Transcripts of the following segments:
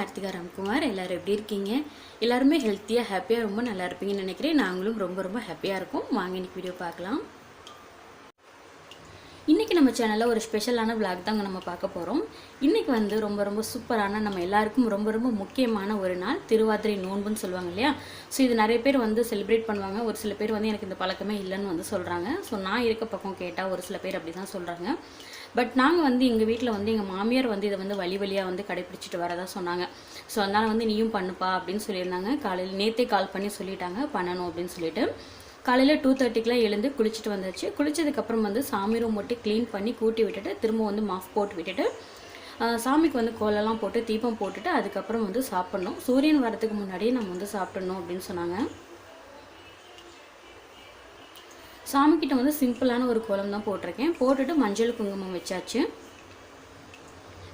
கார்த்திகா ராம்குமார் எல்லோரும் எப்படி இருக்கீங்க? எல்லாருமே ஹெல்த்தியாக ஹாப்பியாக ரொம்ப நல்லா இருப்பீங்கன்னு நினைக்கிறேன். நாங்களும் ரொம்ப ரொம்ப ஹாப்பியாக இருக்கும். வாங்க இன்னைக்கு வீடியோ பார்க்கலாம். இன்றைக்கி நம்ம சேனலில் ஒரு ஸ்பெஷலான விளாக் தாங்க நம்ம பார்க்க போகிறோம் இன்றைக்கி வந்து ரொம்ப ரொம்ப சூப்பரான நம்ம எல்லாருக்கும் ரொம்ப ரொம்ப முக்கியமான ஒரு நாள் திருவாதிரை நோன்புன்னு சொல்லுவாங்க இல்லையா? ஸோ இது நிறைய பேர் வந்து செலிப்ரேட் பண்ணுவாங்க. ஒரு சில பேர் வந்து எனக்கு இந்த பழக்கமே இல்லைன்னு வந்து சொல்கிறாங்க ஸோ நான் இருக்க பக்கம் கேட்டால் ஒரு சில பேர் அப்படி தான் சொல்கிறாங்க பட் நாங்கள் வந்து எங்கள் வீட்டில் வந்து எங்கள் மாமியார் வந்து இதை வந்து வழி வழியாக வந்து கடைப்பிடிச்சிட்டு வரதா சொன்னாங்க. ஸோ அதனால் வந்து நீயும் பண்ணுப்பா அப்படின்னு சொல்லியிருந்தாங்க. காலையில் நேற்றே கால் பண்ணி சொல்லிட்டாங்க. பண்ணணும் அப்படின்னு சொல்லிட்டு. காலையில் டூ தேர்ட்டிக்கெலாம் எழுந்து குளிச்சுட்டு வந்துச்சு. குளிச்சதுக்கப்புறம் வந்து சாமி ரூம் மட்டும் க்ளீன் பண்ணி கூட்டி விட்டுட்டு திரும்ப வந்து மாஃப் போட்டு விட்டுட்டு சாமிக்கு வந்து கோலெல்லாம் போட்டு தீபம் போட்டுட்டு அதுக்கப்புறம் வந்து சாப்பிட்ணும். சூரியன் வரத்துக்கு முன்னாடியே நம்ம வந்து சாப்பிடணும் அப்படின்னு சொன்னாங்க. சாமிக்கிட்ட வந்து சிம்பிளான ஒரு கோலம் தான் போட்டிருக்கேன். போட்டுட்டு மஞ்சள் குங்குமம் வச்சாச்சு.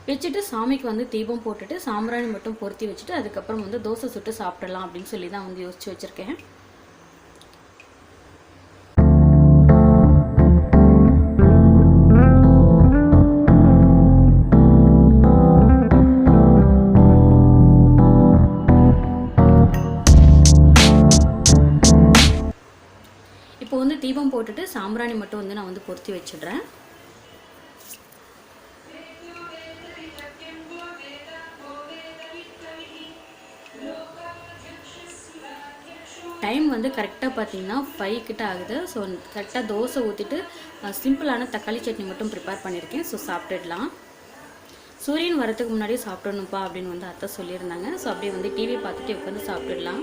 வச்சுட்டு சாமிக்கு வந்து தீபம் போட்டுட்டு சாம்பிராணி மட்டும் பொருத்தி வச்சுட்டு அதுக்கப்புறம் வந்து தோசை சுட்டு சாப்பிடலாம் அப்படின்னு சொல்லி தான் வந்து யோசிச்சு வச்சுருக்கேன். சாம்பிராணி மட்டும் வந்து நான் வந்து பொருத்தி வச்சிடுறேன். டைம் வந்து கரெக்டாக பார்த்தீங்கன்னா ஃபைவ் கிட்ட ஆகுது. ஸோ கரெக்டாக தோசை ஊற்றிட்டு சிம்பிளான தக்காளி சட்னி மட்டும் ப்ரிப்பேர் பண்ணியிருக்கேன். ஸோ சாப்பிட்டுடலாம். சூரியன் வரதுக்கு முன்னாடியே சாப்பிடணும்ப்பா அப்படின்னு வந்து அத்தை சொல்லியிருந்தாங்க. ஸோ அப்படியே வந்து டிவி பார்த்துட்டு உட்காந்து சாப்பிட்டுடலாம்.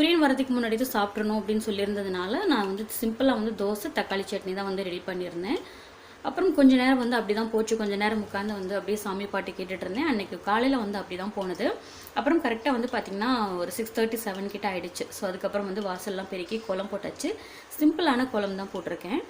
சூரியன் வரதுக்கு முன்னாடி தான் சாப்பிட்றணும் அப்படின்னு சொல்லியிருந்ததுனால நான் வந்து சிம்பிளாக வந்து தோசை தக்காளி சட்னி தான் வந்து ரெடி பண்ணியிருந்தேன். அப்புறம் கொஞ்ச நேரம் வந்து அப்படி தான் போச்சு. கொஞ்ச நேரம் உட்காந்து வந்து அப்படியே சாமி பாட்டு கேட்டுட்டு இருந்தேன். அன்னைக்கு காலையில் வந்து அப்படி தான் போனது. அப்புறம் கரெக்டாக வந்து பார்த்திங்கன்னா ஒரு சிக்ஸ் தேர்ட்டி செவன் கிட்ட ஆகிடுச்சு ஸோ அதுக்கப்புறம் வந்து வாசல்லாம் பெருக்கி குளம் போட்டாச்சு. சிம்பிளான குளம் தான் போட்டிருக்கேன்.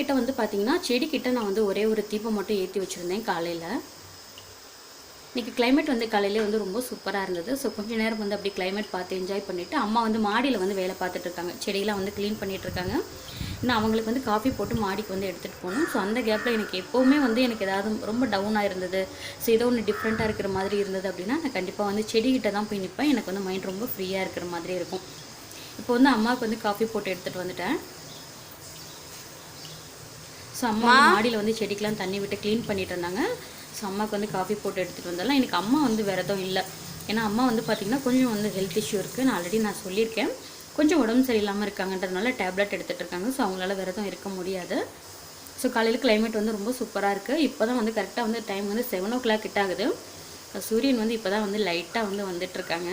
கிட்ட வந்து பார்த்தீங்கன்னா செடிக்கிட்ட நான் வந்து ஒரே ஒரு தீபம் மட்டும் ஏற்றி வச்சுருந்தேன் காலையில். இன்றைக்கி கிளைமேட் வந்து காலையிலே வந்து ரொம்ப சூப்பராக இருந்தது. ஸோ கொஞ்ச நேரம் வந்து அப்படி கிளைமேட் பார்த்து என்ஜாய் பண்ணிவிட்டு அம்மா வந்து மாடியில் வந்து வேலை பார்த்துட்டு இருக்காங்க. வந்து க்ளீன் பண்ணிகிட்ருக்காங்க இருக்காங்க. நான் அவங்களுக்கு வந்து காஃபி போட்டு மாடிக்கு வந்து எடுத்துகிட்டு போகணும். ஸோ அந்த கேப்பில் எனக்கு எப்போவுமே வந்து எனக்கு ஏதாவது ரொம்ப டவுனாக இருந்தது. ஸோ ஏதோ ஒன்று டிஃப்ரெண்ட்டாக இருக்கிற மாதிரி இருந்தது அப்படின்னா நான் கண்டிப்பாக வந்து செடிகிட்ட தான் போய் நிற்பேன் எனக்கு வந்து மைண்ட் ரொம்ப ஃப்ரீயாக இருக்கிற மாதிரி இருக்கும். இப்போ வந்து அம்மாவுக்கு வந்து காஃபி போட்டு எடுத்துகிட்டு வந்துட்டேன். ஸோ அம்மா வந்து மாடியில் வந்து செடிக்கெலாம் தண்ணி விட்டு க்ளீன் பண்ணிட்டு இருந்தாங்க. ஸோ அம்மாவுக்கு வந்து காஃபி போட்டு எடுத்துகிட்டு வந்தாலும் எனக்கு அம்மா வந்து விரதம் இல்லை. ஏன்னா அம்மா வந்து பார்த்திங்கன்னா கொஞ்சம் வந்து ஹெல்த் இஷ்யூ இருக்குது நான் ஆல்ரெடி நான் சொல்லியிருக்கேன். கொஞ்சம் உடம்பு சரியில்லாமல் இருக்காங்கன்றதுனால டேப்லெட் எடுத்துகிட்டு இருக்காங்க. ஸோ அவங்களால விரதம் இருக்க முடியாது. ஸோ காலையில் climate வந்து ரொம்ப சூப்பராக இருக்குது இப்போ தான் வந்து கரெக்டாக வந்து டைம் வந்து செவன் ஓ கிளாக் கிட்ட ஆகுது. சூரியன் வந்து இப்போ தான் வந்து லைட்டாக வந்து வந்துட்டுருக்காங்க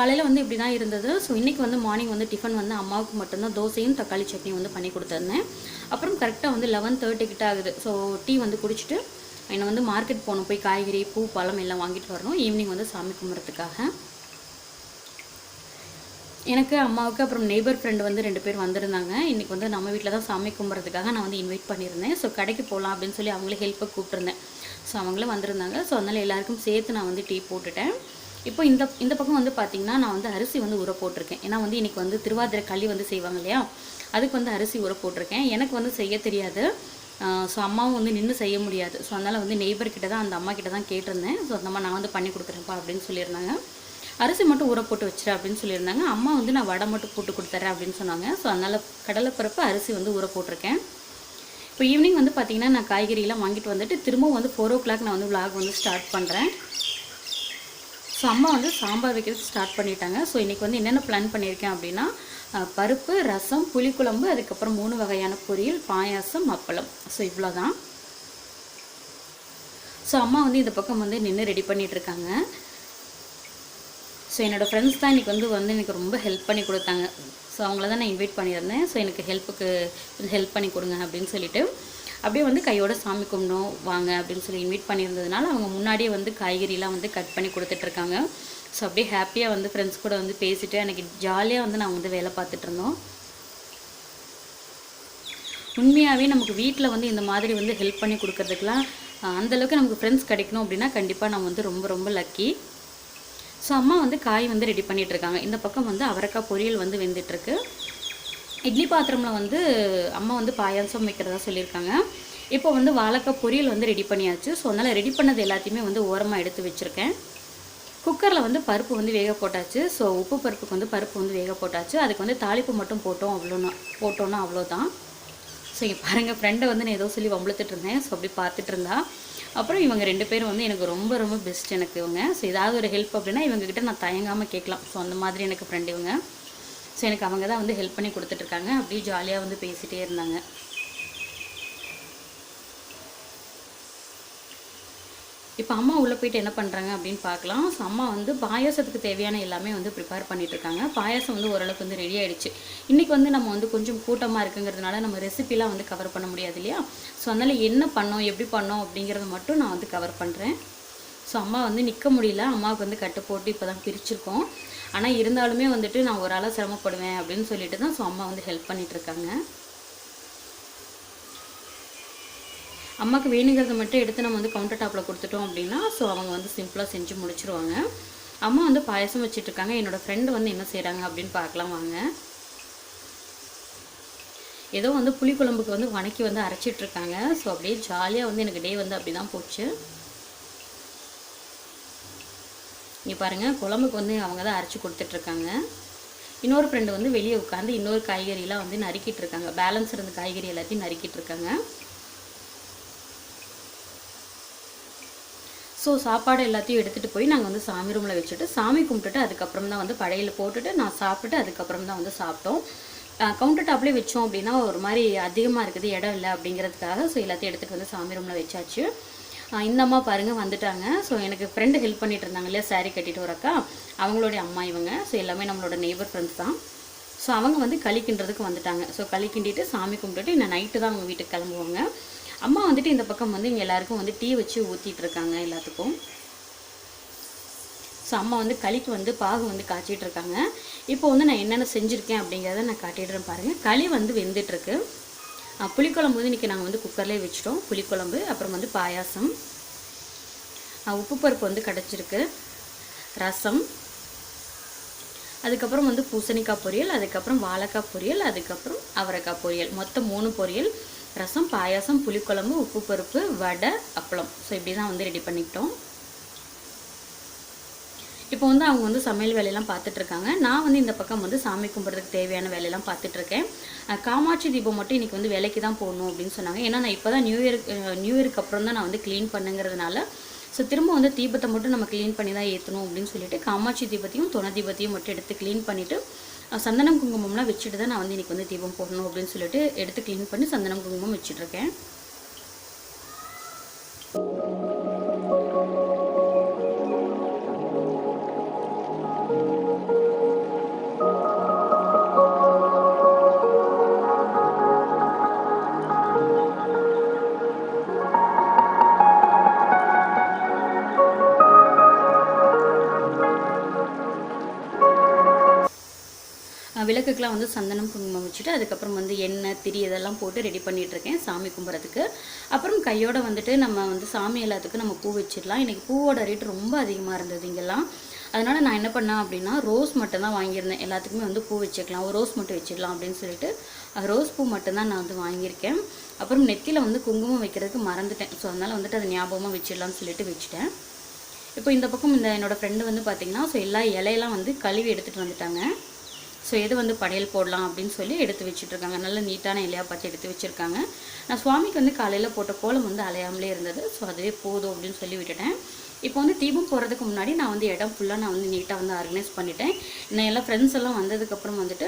காலையில் வந்து இப்படி தான் இருந்தது. ஸோ இன்றைக்கி வந்து மார்னிங் வந்து டிஃபன் வந்து அம்மாவுக்கு மட்டும்தான். தோசையும் தக்காளி சட்னி வந்து பண்ணி கொடுத்துருந்தேன். அப்புறம் கரெக்டாக வந்து லெவன் தேர்ட்டி கிட்ட ஆகுது. ஸோ டீ வந்து குடிச்சிட்டு என்னை வந்து மார்க்கெட் போகணும். போய் காய்கறி பூ பழம் எல்லாம் வாங்கிட்டு வரணும். ஈவினிங் வந்து சாமி கும்பிட்றதுக்காக. எனக்கு அம்மாவுக்கு அப்புறம் நெய்பர் ஃப்ரெண்டு வந்து ரெண்டு பேர் வந்திருந்தாங்க. இன்றைக்கி வந்து நம்ம வீட்டில் தான் சாமி கும்பிட்றதுக்காக நான் வந்து இன்வைட் பண்ணியிருந்தேன். ஸோ கடைக்கு போகலாம் அப்படின்னு சொல்லி அவங்களே ஹெல்ப்பை கூப்பிட்டுருந்தேன். ஸோ அவங்களும் வந்திருந்தாங்க. ஸோ அதனால் எல்லாருக்கும் சேர்த்து நான் வந்து டீ போட்டுட்டேன். இப்போ இந்த இந்த பக்கம் வந்து பார்த்திங்கன்னா நான் வந்து அரிசி வந்து உர போட்டிருக்கேன். ஏன்னா வந்து இன்றைக்கி வந்து திருவாதிரை களி வந்து செய்வாங்க இல்லையா? அதுக்கு வந்து அரிசி உர போட்டிருக்கேன். எனக்கு வந்து செய்ய தெரியாது. ஸோ அம்மாவும் வந்து நின்று செய்ய முடியாது. ஸோ அதனால் வந்து நெய்பர்கிட்ட தான் அந்த அம்மா கிட்ட தான் கேட்டிருந்தேன். ஸோ அந்த அம்மா நான் வந்து பண்ணி கொடுக்குறேன்ப்பா அப்படின்னு சொல்லியிருந்தாங்க. அரிசி மட்டும் ஊற போட்டு வச்சிரு அப்படின்னு சொல்லியிருந்தாங்க. அம்மா வந்து நான் வடை மட்டும் போட்டு கொடுத்துட்றேன் அப்படின்னு சொன்னாங்க. ஸோ அதனால் கடலைப்பருப்பு அரிசி வந்து ஊற போட்டிருக்கேன். இப்போ ஈவினிங் வந்து பார்த்திங்கன்னா நான் காய்கறியெல்லாம் வாங்கிட்டு வந்துட்டு திரும்பவும் வந்து ஃபோர் ஓ கிளாக் நான் வந்து விளாக் வந்து ஸ்டார்ட் பண்ணுறேன் ஸோ அம்மா வந்து சாம்பார் வைக்கிறது ஸ்டார்ட் பண்ணிட்டாங்க. ஸோ இன்றைக்கி வந்து என்னென்ன பிளான் பண்ணியிருக்கேன் அப்படின்னா பருப்பு ரசம் புளிக்குழம்பு அதுக்கப்புறம் மூணு வகையான பொரியல் பாயாசம் அப்பளம். ஸோ இவ்வளோ தான் ஸோ அம்மா வந்து இந்த பக்கம் வந்து நின்று ரெடி பண்ணிகிட்ருக்காங்க இருக்காங்க ஸோ என்னோடய ஃப்ரெண்ட்ஸ் தான் இன்றைக்கி வந்து வந்து எனக்கு ரொம்ப ஹெல்ப் பண்ணி கொடுத்தாங்க. ஸோ அவங்கள தான் நான் இன்வைட் பண்ணியிருந்தேன். ஸோ எனக்கு ஹெல்ப்புக்கு கொஞ்சம் ஹெல்ப் பண்ணி கொடுங்க அப்படின்னு சொல்லிட்டு. அப்படியே வந்து கையோட சாமி கும்பிடும் வாங்க அப்படின்னு சொல்லி இன்வைட் பண்ணியிருந்ததுனால அவங்க முன்னாடியே வந்து காய்கறிலாம் வந்து கட் பண்ணி கொடுத்துட்ருக்காங்க. ஸோ அப்படியே ஹாப்பியாக வந்து ஃப்ரெண்ட்ஸ் கூட வந்து பேசிவிட்டு எனக்கு ஜாலியாக வந்து நான் வந்து வேலை பார்த்துட்டு இருந்தோம் உண்மையாகவே நமக்கு வீட்டில் வந்து இந்த மாதிரி வந்து ஹெல்ப் பண்ணி கொடுக்கறதுக்கெலாம் அந்தளவுக்கு நமக்கு ஃப்ரெண்ட்ஸ் கிடைக்கணும் அப்படின்னா கண்டிப்பாக நம்ம வந்து ரொம்ப ரொம்ப லக்கி ஸோ அம்மா வந்து காய் வந்து ரெடி பண்ணிகிட்ருக்காங்க இருக்காங்க இந்த பக்கம் வந்து அவரைக்காய் பொரியல் வந்து வெந்துட்டுருக்கு இட்லி பாத்திரமில் வந்து அம்மா வந்து பாயாசம் வைக்கிறதா சொல்லியிருக்காங்க. இப்போ வந்து வாழைக்காய் பொரியல் வந்து ரெடி பண்ணியாச்சு. ஸோ அதனால் ரெடி பண்ணது எல்லாத்தையுமே வந்து ஓரமாக எடுத்து வச்சுருக்கேன். குக்கரில் வந்து பருப்பு வந்து வேக போட்டாச்சு. ஸோ உப்பு பருப்புக்கு வந்து பருப்பு வந்து வேக போட்டாச்சு. அதுக்கு வந்து தாளிப்பு மட்டும் போட்டோம் அவ்வளோனா போட்டோன்னா அவ்வளோதான். ஸோ இங்கே பாருங்கள் ஃப்ரெண்டை வந்து நான் ஏதோ சொல்லி வம்பளத்துட்டு இருந்தேன். ஸோ அப்படி பார்த்துட்டு இருந்தா. அப்புறம் இவங்க ரெண்டு பேரும் வந்து எனக்கு ரொம்ப ரொம்ப பெஸ்ட் எனக்கு இவங்க. ஸோ ஏதாவது ஒரு ஹெல்ப் அப்படின்னா இவங்ககிட்ட நான் தயங்காமல் கேட்கலாம். ஸோ அந்த மாதிரி எனக்கு ஃப்ரெண்டு இவங்க. ஸோ எனக்கு அவங்க தான் வந்து ஹெல்ப் பண்ணி கொடுத்துட்ருக்காங்க. அப்படியே ஜாலியாக வந்து பேசிகிட்டே இருந்தாங்க. இப்போ அம்மா உள்ளே போயிட்டு என்ன பண்ணுறாங்க அப்படின்னு பார்க்கலாம். ஸோ அம்மா வந்து பாயாசத்துக்கு தேவையான எல்லாமே வந்து ப்ரிப்பேர் பண்ணிட்டு இருக்காங்க பாயாசம் வந்து ஓரளவுக்கு வந்து ரெடி ஆயிடுச்சு. இன்றைக்கி வந்து நம்ம வந்து கொஞ்சம் கூட்டமாக இருக்குங்கிறதுனால நம்ம ரெசிபிலாம் வந்து கவர் பண்ண முடியாது இல்லையா? ஸோ அதனால் என்ன பண்ணோம் எப்படி பண்ணோம் அப்படிங்கிறத மட்டும் நான் வந்து கவர் பண்ணுறேன் ஸோ அம்மா வந்து நிற்க முடியல. அம்மாவுக்கு வந்து கட்டு போட்டு இப்போ தான் பிரிச்சிருக்கோம். ஆனால் இருந்தாலுமே வந்துட்டு நான் ஒரு ஆளாக சிரமப்படுவேன் அப்படின்னு சொல்லிட்டு தான் ஸோ அம்மா வந்து ஹெல்ப் பண்ணிகிட்ருக்காங்க அம்மாவுக்கு வேணுங்கிறத மட்டும் எடுத்து நம்ம வந்து கவுண்டர் டாப்பில் கொடுத்துட்டோம் அப்படின்னா ஸோ அவங்க வந்து சிம்பிளாக செஞ்சு முடிச்சுருவாங்க. அம்மா வந்து பாயசம் வச்சிட்ருக்காங்க என்னோடய ஃப்ரெண்டு வந்து என்ன செய்கிறாங்க அப்படின்னு பார்க்கலாம் வாங்க. ஏதோ வந்து புளிக்குழம்புக்கு வந்து வணக்கி வந்து அரைச்சிட்டு இருக்காங்க ஸோ அப்படியே ஜாலியாக வந்து எனக்கு டே வந்து அப்படி தான் போச்சு. இங்கே பாருங்கள் குழம்புக்கு வந்து அவங்க தான் அரைச்சி கொடுத்துட்ருக்காங்க. இன்னொரு ஃப்ரெண்டு வந்து வெளியே உட்காந்து இன்னொரு காய்கறிலாம் வந்து நறுக்கிட்டு இருக்காங்க பேலன்ஸ் இருந்த காய்கறி எல்லாத்தையும் நறுக்கிட்டு இருக்காங்க ஸோ சாப்பாடு எல்லாத்தையும் எடுத்துகிட்டு போய் நாங்கள் வந்து சாமி ரூமில் வச்சுட்டு சாமி கும்பிட்டுட்டு அதுக்கப்புறம் தான் வந்து படையில் போட்டுட்டு நான் சாப்பிட்டுட்டு அதுக்கப்புறம் தான் வந்து சாப்பிட்டோம். கவுண்டர் டாப்லேயே வச்சோம் அப்படின்னா ஒரு மாதிரி அதிகமாக இருக்குது இடம் இல்லை அப்படிங்கிறதுக்காக ஸோ எல்லாத்தையும் எடுத்துகிட்டு வந்து சாமி ரூமில் வச்சாச்சு. இந்த அம்மா பாருங்கள் வந்துட்டாங்க. ஸோ எனக்கு ஃப்ரெண்டு ஹெல்ப் பண்ணிட்டு இருந்தாங்க இல்லையா? சாரீ கட்டிட்டு ஒரு அக்கா அவங்களுடைய அம்மா இவங்க. ஸோ எல்லாமே நம்மளோட நெய்பர் ஃப்ரெண்ட்ஸ் தான். ஸோ அவங்க வந்து களி கிண்டுறதுக்கு வந்துட்டாங்க. ஸோ களி கிண்டிட்டு சாமி கும்பிட்டுட்டு இன்னும் நைட்டு தான் அவங்க வீட்டுக்கு கிளம்புவாங்க. அம்மா வந்துட்டு இந்த பக்கம் வந்து இங்கே எல்லாருக்கும் வந்து டீ வச்சு ஊற்றிட்டு இருக்காங்க எல்லாத்துக்கும். ஸோ அம்மா வந்து களிக்கு வந்து பாகு வந்து காய்ச்சிட்டு இருக்காங்க. இப்போ வந்து நான் என்னென்ன செஞ்சுருக்கேன் அப்படிங்கிறத நான் காட்டிடுறேன் பாருங்கள் களி வந்து வெந்துட்டுருக்கு. புளிக்குழம்பு வந்து இன்றைக்கி நாங்கள் வந்து குக்கர்லேயே வச்சிட்டோம். புளிக்குழம்பு அப்புறம் வந்து பாயாசம். உப்பு பருப்பு வந்து கிடச்சிருக்கு. ரசம். அதுக்கப்புறம் வந்து பூசணிக்காய் பொரியல் அதுக்கப்புறம் வாழைக்காய் பொரியல் அதுக்கப்புறம் அவரைக்காய் பொரியல். மொத்தம் மூணு பொரியல். ரசம் பாயாசம் புளிக்குழம்பு உப்பு பருப்பு வடை அப்பளம். ஸோ இப்படி தான் வந்து ரெடி பண்ணிக்கிட்டோம். இப்போ வந்து அவங்க வந்து சமையல் வேலையெல்லாம் பார்த்துட்டு இருக்காங்க நான் வந்து இந்த பக்கம் வந்து சாமி கும்பிட்றதுக்கு தேவையான வேலையெல்லாம் பார்த்துட்டு இருக்கேன் காமாட்சி தீபம் மட்டும் இன்றைக்கி வந்து வேலைக்கு தான் போகணும் அப்படின்னு சொன்னாங்க. ஏன்னா நான் இப்போ தான் நியூ இயர் நியூ இயருக்கு அப்புறம் தான் நான் வந்து க்ளீன் பண்ணுங்கிறதுனால ஸோ திரும்ப வந்து தீபத்தை மட்டும் நம்ம க்ளீன் பண்ணி தான் ஏற்றணும் அப்படின்னு சொல்லிட்டு காமாட்சி தீபத்தையும் துணை தீபத்தையும் மட்டும் எடுத்து க்ளீன் பண்ணிவிட்டு சந்தனம் குங்குமம்லாம் வச்சுட்டு தான் நான் வந்து இன்றைக்கி வந்து தீபம் போடணும் அப்படின்னு சொல்லிட்டு எடுத்து க்ளீன் பண்ணி சந்தனம் குங்குமம் வச்சுட்ருக்கேன். விளக்குக்கெலாம் வந்து சந்தனம் குங்குமம் வச்சுட்டு அதுக்கப்புறம் வந்து எண்ணெய் திரி இதெல்லாம் போட்டு ரெடி பண்ணிகிட்ருக்கேன் சாமி கும்பிட்றதுக்கு அப்புறம் கையோடு வந்துட்டு நம்ம வந்து சாமி எல்லாத்துக்கும் நம்ம பூ வச்சிடலாம். இன்றைக்கி பூவோட ரேட் ரொம்ப அதிகமாக இருந்தது இங்கெல்லாம். அதனால் நான் என்ன பண்ணேன் அப்படின்னா ரோஸ் மட்டும் தான் வாங்கியிருந்தேன். எல்லாத்துக்குமே வந்து பூ வச்சுக்கலாம். ஒரு ரோஸ் மட்டும் வச்சிடலாம் அப்படின்னு சொல்லிட்டு ரோஸ் பூ மட்டும்தான் நான் வந்து வாங்கியிருக்கேன். அப்புறம் நெத்தியில் வந்து குங்குமம் வைக்கிறதுக்கு மறந்துட்டேன். ஸோ அதனால் வந்துட்டு அதை ஞாபகமாக வச்சிடலாம்னு சொல்லிட்டு வச்சுட்டேன். இப்போ இந்த பக்கம் இந்த என்னோடய ஃப்ரெண்டு வந்து பார்த்திங்கன்னா ஸோ எல்லா இலையெல்லாம் வந்து கழுவி எடுத்துகிட்டு வந்துட்டாங்க. ஸோ எது வந்து படையல் போடலாம் அப்படின்னு சொல்லி எடுத்து வச்சுட்ருக்காங்க. நல்ல நீட்டான இலையாக பார்த்து எடுத்து வச்சுருக்காங்க. நான் சுவாமிக்கு வந்து காலையில் போட்ட கோலம் வந்து அலையாமலே இருந்தது. ஸோ அதுவே போதும் அப்படின்னு சொல்லி விட்டுட்டேன். இப்போ வந்து தீபம் போகிறதுக்கு முன்னாடி நான் வந்து இடம் ஃபுல்லாக நான் வந்து நீட்டாக வந்து ஆர்கனைஸ் பண்ணிட்டேன். நான் எல்லா ஃப்ரெண்ட்ஸ் எல்லாம் வந்ததுக்கப்புறம் வந்துட்டு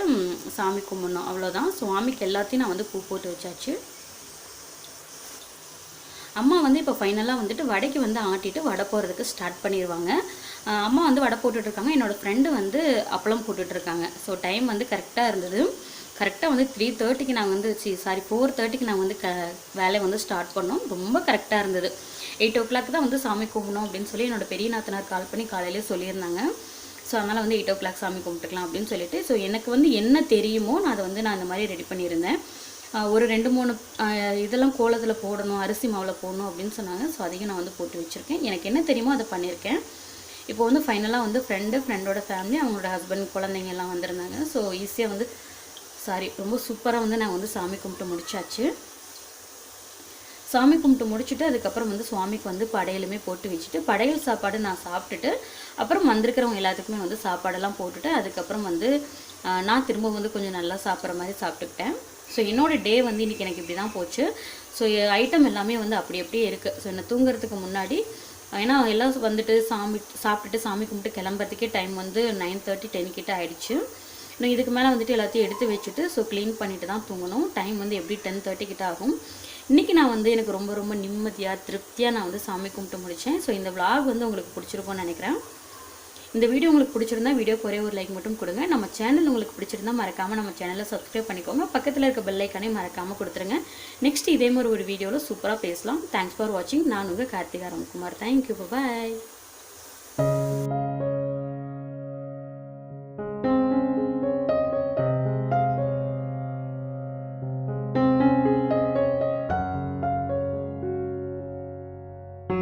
சாமி கும்பிடணும். அவ்வளோதான் சுவாமிக்கு எல்லாத்தையும் நான் வந்து பூ போட்டு வச்சாச்சு. அம்மா வந்து இப்போ ஃபைனலாக வந்துட்டு வடைக்கு வந்து ஆட்டிட்டு வடை போடுறதுக்கு ஸ்டார்ட் பண்ணிடுவாங்க அம்மா வந்து வடை போட்டுட்ருக்காங்க. என்னோடய ஃப்ரெண்டு வந்து அப்பளம் போட்டுட்ருக்காங்க. ஸோ டைம் வந்து கரெக்டாக இருந்தது. கரெக்டாக வந்து த்ரீ தேர்ட்டிக்கு நாங்கள் வந்து சி சாரி ஃபோர் தேர்ட்டிக்கு நாங்கள் வந்து க வேலையை வந்து ஸ்டார்ட் பண்ணோம். ரொம்ப கரெக்டாக இருந்தது. எயிட் ஓ கிளாக் தான் வந்து சாமி கும்பிடணும் அப்படின்னு சொல்லி என்னோட பெரிய நாத்தனார் கால் பண்ணி காலையிலே சொல்லியிருந்தாங்க. ஸோ அதனால் வந்து எயிட் ஓ கிளாக் சாமி கும்பிட்டுக்கலாம் அப்படின்னு சொல்லிட்டு. ஸோ எனக்கு வந்து என்ன தெரியுமோ நான் அதை வந்து நான் இந்த மாதிரி ரெடி பண்ணியிருந்தேன். ஒரு ரெண்டு மூணு இதெல்லாம் கோலத்தில் போடணும் அரிசி மாவில் போடணும் அப்படின்னு சொன்னாங்க. ஸோ அதையும் நான் வந்து போட்டு வச்சுருக்கேன். எனக்கு என்ன தெரியுமோ அதை பண்ணியிருக்கேன் இப்போ வந்து ஃபைனலாக வந்து ஃப்ரெண்டு ஃப்ரெண்டோட ஃபேமிலி அவங்களோட ஹஸ்பண்ட் குழந்தைங்க எல்லாம் வந்திருந்தாங்க. ஸோ ஈஸியாக வந்து சாரி ரொம்ப சூப்பராக வந்து நாங்கள் வந்து சாமி கும்பிட்டு முடிச்சாச்சு. சாமி கும்பிட்டு முடிச்சுட்டு அதுக்கப்புறம் வந்து சுவாமிக்கு வந்து படையலுமே போட்டு வச்சுட்டு படையல் சாப்பாடு நான் சாப்பிட்டுட்டு அப்புறம் வந்திருக்கிறவங்க எல்லாத்துக்குமே வந்து சாப்பாடெல்லாம் போட்டுட்டு அதுக்கப்புறம் வந்து நான் திரும்ப வந்து கொஞ்சம் நல்லா சாப்பிட்ற மாதிரி சாப்பிட்டுக்கிட்டேன். ஸோ என்னோட டே வந்து இன்றைக்கி எனக்கு இப்படி தான் போச்சு. ஸோ ஐட்டம் எல்லாமே வந்து அப்படி அப்படியே இருக்குது ஸோ என்ன தூங்குறதுக்கு முன்னாடி ஏன்னா எல்லாம் வந்துட்டு சாமி சாப்பிட்டுட்டு சாமி கும்பிட்டு கிளம்புறதுக்கே டைம் வந்து நைன் தேர்ட்டி டென் கிட்ட ஆயிடுச்சு. இன்னும் இதுக்கு மேலே வந்துட்டு எல்லாத்தையும் எடுத்து வச்சுட்டு ஸோ க்ளீன் பண்ணிட்டு தான் தூங்கணும். டைம் வந்து எப்படி டென் தேர்ட்டி கிட்ட ஆகும். இன்றைக்கி நான் வந்து எனக்கு ரொம்ப ரொம்ப நிம்மதியாக திருப்தியாக நான் வந்து சாமி கும்பிட்டு முடித்தேன் ஸோ இந்த விளாக் வந்து உங்களுக்கு பிடிச்சிருக்கோன்னு நினைக்கிறேன். இந்த வீடியோ உங்களுக்கு பிடிச்சிருந்தா வீடியோக்கு ஒரே ஒரு லைக் மட்டும் கொடுங்க. நம்ம சேனல் உங்களுக்கு பிடிச்சிருந்தா மறக்காமல் நம்ம சேனலை சப்ஸ்கிரைப் பண்ணிக்கோங்க. பக்கத்தில் இருக்க பெல்லைக்கானே மறக்காமல் கொடுத்துருங்க. நெக்ஸ்ட் இதே மாதிரி ஒரு வீடியோவில் சூப்பராக பேசலாம். தேங்க்ஸ் ஃபார் வாட்சிங் நான் உங்கள் கார்த்திகா ராம்குமார் தேங்க்யூ பாய்